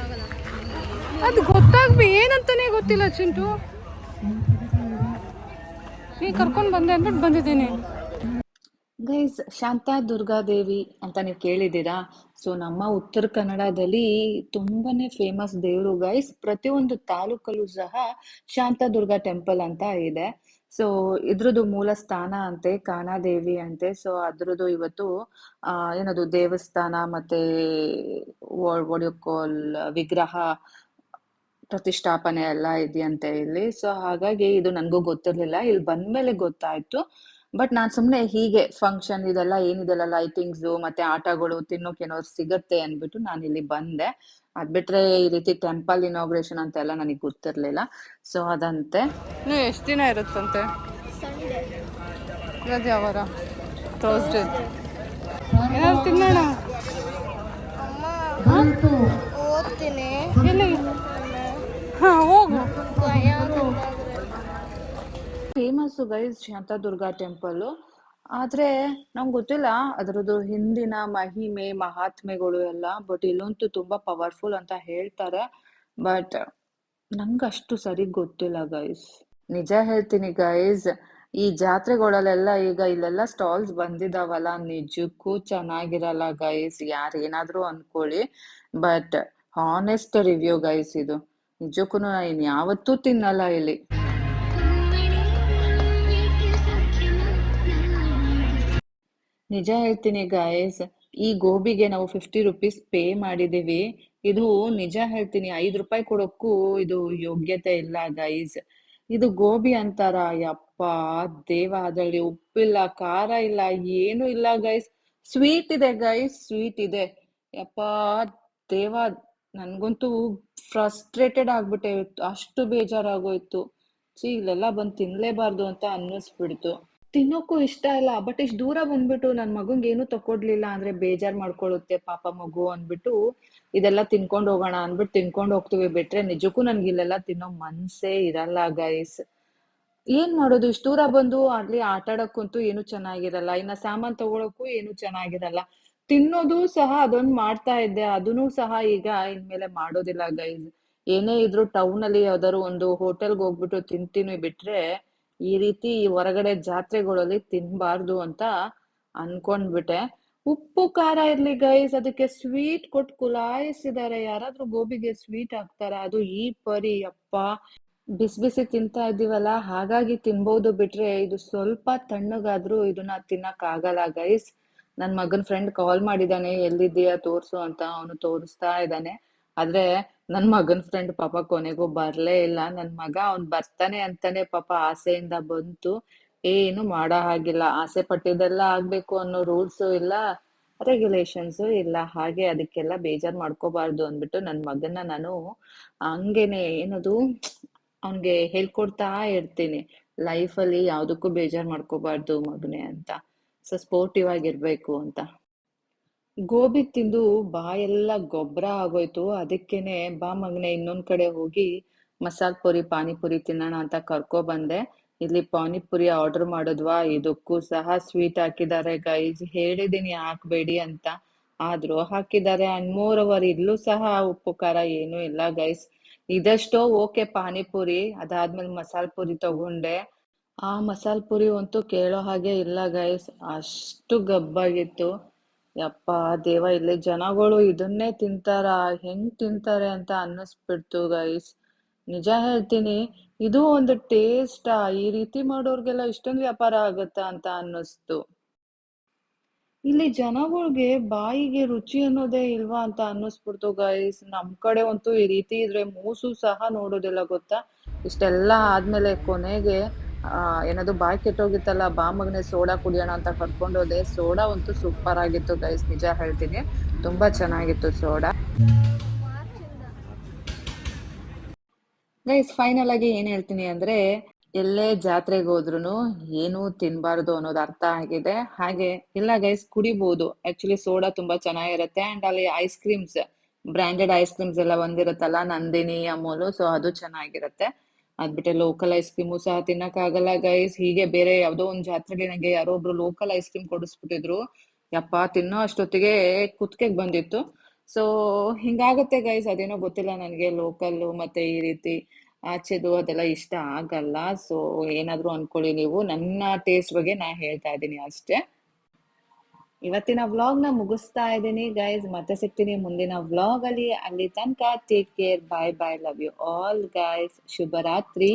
ಅದು ಗೊತ್ತಾಗ್ಬಿ, ಏನಂತಾನೆ ಗೊತ್ತಿಲ್ಲ ಚಿಂಟು. ನೀ ಕರ್ಕೊಂಡು ಬಂದೆ ಅಂದ್ಬಿಟ್ಟು ಬಂದಿದ್ದೀನಿ. ಗೈಸ್, ಶಾಂತಾ ದುರ್ಗಾದೇವಿ ಅಂತ ನೀವು ಕೇಳಿದ್ದೀರಾ? ಸೊ, ನಮ್ಮ ಉತ್ತರ ಕನ್ನಡದಲ್ಲಿ ತುಂಬಾನೇ ಫೇಮಸ್ ದೇವರು ಗೈಸ್. ಪ್ರತಿಯೊಂದು ತಾಲೂಕಲ್ಲೂ ಸಹ ಶಾಂತಾ ದುರ್ಗಾ ಟೆಂಪಲ್ ಅಂತ ಇದೆ. ಸೊ, ಇದ್ರದ್ದು ಮೂಲ ಸ್ಥಾನ ಅಂತೆ ಕಾನಾದೇವಿ ಅಂತೆ. ಸೊ, ಅದ್ರದ್ದು ಇವತ್ತು, ಆ, ಏನದು ದೇವಸ್ಥಾನ ಮತ್ತೆ ಕಾಲ್, ವಿಗ್ರಹ ಪ್ರತಿಷ್ಠಾಪನೆ ಎಲ್ಲ ಇದೆಯಂತೆ ಇಲ್ಲಿ. ಸೊ, ಹಾಗಾಗಿ ಇದು ನನಗೂ ಗೊತ್ತಿರ್ಲಿಲ್ಲ. ಇಲ್ಲಿ ಬಂದ್ಮೇಲೆ ಗೊತ್ತಾಯ್ತು. ಬಟ್ ನಾನ್ ಸುಮ್ನೆ ಹೀಗೆ ಫಂಕ್ಷನ್ ಇದೆಲ್ಲ ಏನಿದೆಲ್ಲ ಲೈಟಿಂಗ್ಸ್ ಮತ್ತೆ ಆಟಗಳು ತಿನ್ನೋಕೆ ಏನಾದ್ರು ಸಿಗತ್ತೆ ಅನ್ಬಿಟ್ಟು ನಾನು ಇಲ್ಲಿ ಬಂದೆ. ಅದ್ ಬಿಟ್ರೆ ಈ ರೀತಿ ಟೆಂಪಲ್ ಇನಾಗ್ರೇಷನ್ ಅಂತ ಎಲ್ಲ ನನಗೆ ಗೊತ್ತಿರ್ಲಿಲ್ಲ. ಸೊ ಅದಂತೆ. ಇನ್ನು ಎಷ್ಟು ದಿನ ಇರುತ್ತಂತೆ? ಥರ್ಸ್ಡೇ ಏನಾದ್ರು ತಿನ್ನೋಣ. ಓದ್ತೀನಿ. ಹೋಗು. ಫೇಮಸ್ ಗೈಸ್ ಶಾಂತಾದುರ್ಗಾ ಟೆಂಪಲ್ ಆದ್ರೆ ನಂಗೆ ಗೊತ್ತಿಲ್ಲ ಅದರದ್ದು ಹಿಂದಿನ ಮಹಿಮೆ, ಮಹಾತ್ಮೆಗಳು ಎಲ್ಲ ಬಟ್ ಇಲ್ಲಂತೂ ತುಂಬಾ ಪವರ್ಫುಲ್ ಅಂತ ಹೇಳ್ತಾರೆ. ಬಟ್ ನಂಗೆ ಅಷ್ಟು ಸರಿ ಗೊತ್ತಿಲ್ಲ ಗೈಸ್ ನಿಜ ಹೇಳ್ತೀನಿ ಗೈಸ್ ಈ ಜಾತ್ರೆಗಳಲ್ಲೆಲ್ಲ ಈಗ ಇಲ್ಲೆಲ್ಲ ಸ್ಟಾಲ್ಸ್ ಬಂದಿದಾವಲ್ಲ, ನಿಜಕ್ಕೂ ಚೆನ್ನಾಗಿರಲ್ಲ ಗೈಸ್ ಯಾರು ಏನಾದ್ರೂ ಅನ್ಕೊಳ್ಳಿ. ಬಟ್ ಹಾನೆಸ್ಟ್ ರಿವ್ಯೂ ಗೈಸ್ ಇದು. ನಿಜಕ್ಕೂ ನಾನು ಇನ್ಯಾವತ್ತೂ ತಿನ್ನಲ್ಲ ಇಲ್ಲಿ. ನಿಜ ಹೇಳ್ತೀನಿ ಗಾಯಸ್ ಈ ಗೋಬಿಗೆ ನಾವು ಫಿಫ್ಟಿ ರುಪೀಸ್ ಪೇ ಮಾಡಿದೀವಿ ಇದು ನಿಜ ಹೇಳ್ತೀನಿ, ಐದು ರೂಪಾಯಿ ಕೊಡೋಕ್ಕೂ ಇದು ಯೋಗ್ಯತೆ ಇಲ್ಲ ಗೈಸ್ ಇದು ಗೋಬಿ ಅಂತಾರ, ಯಪ್ಪ ದೇವ ಅದರಲ್ಲಿ ಉಪ್ಪಿಲ್ಲ, ಖಾರ ಇಲ್ಲ, ಏನು ಇಲ್ಲ ಗೈಸ್ ಸ್ವೀಟ್ ಇದೆ ಗೈಸ್ ಸ್ವೀಟ್ ಇದೆ. ಯಪ್ಪ ದೇವ, ನನ್ಗಂತೂ ಫ್ರಸ್ಟ್ರೇಟೆಡ್ ಆಗ್ಬಿಟ್ಟೆ, ಅಷ್ಟು ಬೇಜಾರಾಗೋಯ್ತು. ಚೀ ಇಲ್ಲೆಲ್ಲ ಬಂದು ತಿನ್ಲೇಬಾರ್ದು ಅಂತ ಅನ್ನಿಸ್ಬಿಡ್ತು. ತಿನ್ನೋಕ್ಕೂ ಇಷ್ಟ ಇಲ್ಲ. ಬಟ್ ಇಷ್ಟು ದೂರ ಬಂದ್ಬಿಟ್ಟು ನನ್ ಮಗಂಗೆ ಏನು ತಕೊಡ್ಲಿಲ್ಲ ಅಂದ್ರೆ ಬೇಜಾರ್ ಮಾಡ್ಕೊಳುತ್ತೆ ಪಾಪ ಮಗು ಅಂದ್ಬಿಟ್ಟು, ಇದೆಲ್ಲ ತಿನ್ಕೊಂಡ್ ಹೋಗೋಣ ಅಂದ್ಬಿಟ್ಟು ತಿನ್ಕೊಂಡ್ ಹೋಗ್ತೀವಿ. ಬಿಟ್ರೆ ನಿಜಕ್ಕೂ ನನ್ಗೆ ಇಲ್ಲೆಲ್ಲ ತಿನ್ನೋ ಮನ್ಸೇ ಇರಲ್ಲ ಗೈಸ್ ಏನ್ ಮಾಡೋದು? ಇಷ್ಟು ದೂರ ಬಂದು ಅಲ್ಲಿ ಆಟ ಆಡಕ್ಕಂತೂ ಏನು ಚೆನ್ನಾಗಿರಲ್ಲ. ಇನ್ನ ಸಾಮಾನ್ ತಗೊಳಕ್ಕೂ ಏನು ಚೆನ್ನಾಗಿರಲ್ಲ. ತಿನ್ನೋದು ಸಹ ಅದೊಂದ್ ಮಾಡ್ತಾ ಇದ್ದೆ. ಅದನ್ನು ಸಹ ಈಗ ಇನ್ಮೇಲೆ ಮಾಡೋದಿಲ್ಲ ಗೈಸ್ ಏನೇ ಇದ್ರು ಟೌನ್ ಅಲ್ಲಿ ಯಾವ್ದಾದ್ರು ಒಂದು ಹೋಟೆಲ್ಗೆ ಹೋಗ್ಬಿಟ್ಟು ತಿಂತೀನಿ. ಬಿಟ್ರೆ ಈ ರೀತಿ ಹೊರಗಡೆ ಜಾತ್ರೆಗಳಲ್ಲಿ ತಿನ್ಬಾರ್ದು ಅಂತ ಅನ್ಕೊಂಡ್ಬಿಟ್ಟೆ. ಉಪ್ಪು, ಖಾರ ಇರ್ಲಿ ಗೈಸ್ ಅದಕ್ಕೆ ಸ್ವೀಟ್ ಕೊಟ್ಟು ಕುಲಾಯಿಸಿದಾರೆ. ಯಾರಾದ್ರೂ ಗೋಬಿಗೆ ಸ್ವೀಟ್ ಹಾಕ್ತಾರ? ಅದು ಈ ಪರಿ, ಅಪ್ಪ. ಬಿಸಿ ಬಿಸಿ ತಿಂತಾ ಇದೀವಲ್ಲ ಹಾಗಾಗಿ ತಿನ್ಬಹುದು ಬಿಟ್ರೆ ಇದು ಸ್ವಲ್ಪ ತಣ್ಣಗಾದ್ರೂ ಇದನ್ನ ತಿನ್ನಕ್ ಆಗಲ್ಲ ಗೈಸ್ ನನ್ ಮಗನ್ ಫ್ರೆಂಡ್ ಕಾಲ್ ಮಾಡಿದಾನೆ, ಎಲ್ಲಿದ್ದೀಯಾ ತೋರ್ಸು ಅಂತ ಅವನು ತೋರಿಸ್ತಾ ಇದ್ದಾನೆ. ಆದ್ರೆ ನನ್ ಮಗನ್ ಫ್ರೆಂಡ್ ಪಾಪ ಕೊನೆಗೂ ಬರ್ಲೇ ಇಲ್ಲ. ನನ್ ಮಗ ಅವ್ನ್ ಬರ್ತಾನೆ ಅಂತಾನೆ ಪಾಪ ಆಸೆಯಿಂದ ಬಂತು. ಏನು ಮಾಡೋ ಹಾಗಿಲ್ಲ. ಆಸೆ ಪಟ್ಟಿದ್ದೆಲ್ಲ ಆಗ್ಬೇಕು ಅನ್ನೋ ರೂಲ್ಸ್ ಇಲ್ಲ ರೆಗ್ಯುಲೇಷನ್ಸ್ ಇಲ್ಲ. ಹಾಗೆ ಅದಕ್ಕೆಲ್ಲ ಬೇಜಾರ್ ಮಾಡ್ಕೋಬಾರ್ದು ಅಂದ್ಬಿಟ್ಟು ನನ್ ಮಗನ್ನ ನಾನು ಹಂಗೇನೆ ಏನದು, ಅವ್ನ್ಗೆ ಹೇಳ್ಕೊಡ್ತಾ ಇರ್ತೀನಿ. ಲೈಫ್ ಅಲ್ಲಿ ಯಾವ್ದಕ್ಕೂ ಬೇಜಾರ್ ಮಾಡ್ಕೋಬಾರ್ದು ಮಗನೇ ಅಂತ. ಸೊ ಸ್ಪೋರ್ಟಿವ್ ಆಗಿರ್ಬೇಕು ಅಂತ. ಗೋಬಿ ತಿಂದು ಬಾಯೆಲ್ಲ ಗೊಬ್ಬರ ಆಗೋಯ್ತು. ಅದಕ್ಕೇನೆ ಬಾ ಮಗನೆ, ಇನ್ನೊಂದ್ ಕಡೆ ಹೋಗಿ ಮಸಾಲ್ ಪುರಿ, ಪಾನಿಪುರಿ ತಿನ್ನೋಣ ಅಂತ ಕರ್ಕೊ ಬಂದೆ ಇಲ್ಲಿ ಪಾನಿಪುರಿ ಆರ್ಡರ್ ಮಾಡಿದ್ವಾ? ಇದಕ್ಕೂ ಸಹ ಸ್ವೀಟ್ ಹಾಕಿದ್ದಾರೆ ಗೈಸ್. ಹೇಳಿದೀನಿ, ಹಾಕ್ಬೇಡಿ ಅಂತ. ಆದ್ರೂ ಹಾಕಿದ್ದಾರೆ. ಅಂಡ್ ಮೋರ್ ಅವರ್ ಇಲ್ಲೂ ಸಹ ಉಪ್ಪು, ಖಾರ ಏನು ಇಲ್ಲ ಗೈಸ್. ಇದಷ್ಟೋ ಓಕೆ ಪಾನಿಪುರಿ. ಅದಾದ್ಮೇಲೆ ಮಸಾಲ್ ಪುರಿ ತಗೊಂಡೆ. ಆ ಮಸಾಲ್ ಪುರಿ ಅಂತೂ ಕೇಳೋ ಹಾಗೆ ಇಲ್ಲ ಗೈಸ್. ಅಷ್ಟು ಗಬ್ಬಾಗಿತ್ತು. ಯಪ್ಪ, ದೇವ, ಇಲ್ಲಿ ಜನಗಳು ಇದನ್ನೇ ತಿಂತಾರ? ಹೆಂಗ್ ತಿಂತಾರೆ ಅಂತ ಅನ್ನಿಸ್ಬಿಡ್ತು ಗೈಸ್ ನಿಜ ಹೇಳ್ತೀನಿ, ಇದು ಒಂದು ಟೇಸ್ಟಾ ಈ ರೀತಿ ಮಾಡೋರ್ಗೆಲ್ಲ ಇಷ್ಟೊಂದು ವ್ಯಾಪಾರ ಆಗತ್ತಾ ಅಂತ ಅನ್ನಿಸ್ತು. ಇಲ್ಲಿ ಜನಗಳಿಗೆ ಬಾಯಿಗೆ ರುಚಿ ಅನ್ನೋದೇ ಇಲ್ವಾ ಅಂತ ಅನ್ನಿಸ್ಬಿಡ್ತು ಗೈಸ್ ನಮ್ ಕಡೆ ಅಂತೂ ಈ ರೀತಿ ಇದ್ರೆ ಮೂಸು ಸಹ ನೋಡೋದಿಲ್ಲ, ಗೊತ್ತಾ? ಇಷ್ಟೆಲ್ಲ ಆದ್ಮೇಲೆ ಕೊನೆಗೆ ಏನದು ಬಾಯಿ ಕೆಟ್ಟೋಗಿತ್ತಲ್ಲ, ಬಾ ಮಗನೇ ಸೋಡಾ ಕುಡಿಯೋಣ ಅಂತ ಕರ್ಕೊಂಡೋದೆ ಸೋಡಾ ಅಂತೂ ಸೂಪರ್ ಆಗಿತ್ತು ಗೈಸ್ ನಿಜ ಹೇಳ್ತೀನಿ. ತುಂಬಾ ಚೆನ್ನಾಗಿತ್ತು ಸೋಡಾ. ಗೈಸ್ ಫೈನಲ್ ಆಗಿ ಏನ್ ಹೇಳ್ತೀನಿ ಅಂದ್ರೆ, ಎಲ್ಲೇ ಜಾತ್ರೆಗೆ ಹೋದ್ರು ಏನು ತಿನ್ಬಾರ್ದು ಅನ್ನೋದು ಅರ್ಥ ಆಗಿದೆ. ಹಾಗೆ, ಇಲ್ಲ ಗೈಸ್ ಕುಡಿಬಹುದು ಆಕ್ಚುಲಿ ಸೋಡಾ ತುಂಬಾ ಚೆನ್ನಾಗಿರುತ್ತೆ. ಅಂಡ್ ಅಲ್ಲಿ ice creams branded ice creams ಎಲ್ಲ ಬಂದಿರುತ್ತಲ್ಲ ನಂದಿನಿ, ಅಮೂಲು ಸೊ ಅದು ಚೆನ್ನಾಗಿರುತ್ತೆ. ಅದ್ಬಿಟ್ಟೆ ಲೋಕಲ್ ಐಸ್ ಕ್ರೀಮು ಸಹ ತಿನ್ನಕ್ಕಾಗಲ್ಲ ಗೈಸ್ ಹೀಗೆ ಬೇರೆ ಯಾವ್ದೋ ಒಂದ್ ಜಾತ್ರೆಗೆ ನಂಗೆ ಯಾರೋ ಒಬ್ರು ಲೋಕಲ್ ಐಸ್ ಕ್ರೀಮ್ ಕೊಡಿಸ್ಬಿಟ್ಟಿದ್ರು. ಯಪ್ಪ, ತಿನ್ನೋ ಅಷ್ಟೊತ್ತಿಗೆ ಕುತ್ತಿಗೆಗೆ ಬಂದಿತ್ತು. ಸೊ ಹಿಂಗಾಗತ್ತೆ ಗೈಸ್ ಅದೇನೋ ಗೊತ್ತಿಲ್ಲ ನನಗೆ ಲೋಕಲ್ ಮತ್ತೆ ಈ ರೀತಿ ಆಚೆದು ಅದೆಲ್ಲ ಇಷ್ಟ ಆಗಲ್ಲ. ಸೊ ಏನಾದರೂ ಅನ್ಕೊಳ್ಳಿ ನೀವು. ನನ್ನ ಟೇಸ್ಟ್ ಬಗ್ಗೆ ನಾ ಹೇಳ್ತಾ ಇದ್ದೀನಿ ಅಷ್ಟೇ. ಇವತ್ತಿನ ವ್ಲಾಗ್ನ ಮುಗಿಸ್ತಾ ಇದ್ದೀನಿ ಗೈಸ್ ಮತ್ತೆ ಸಿಗ್ತೀನಿ ಮುಂದಿನ ವ್ಲಾಗ್ ಅಲ್ಲಿ. ಅಲ್ಲಿ ತನಕ take care bye bye love you all guys ಶುಭರಾತ್ರಿ.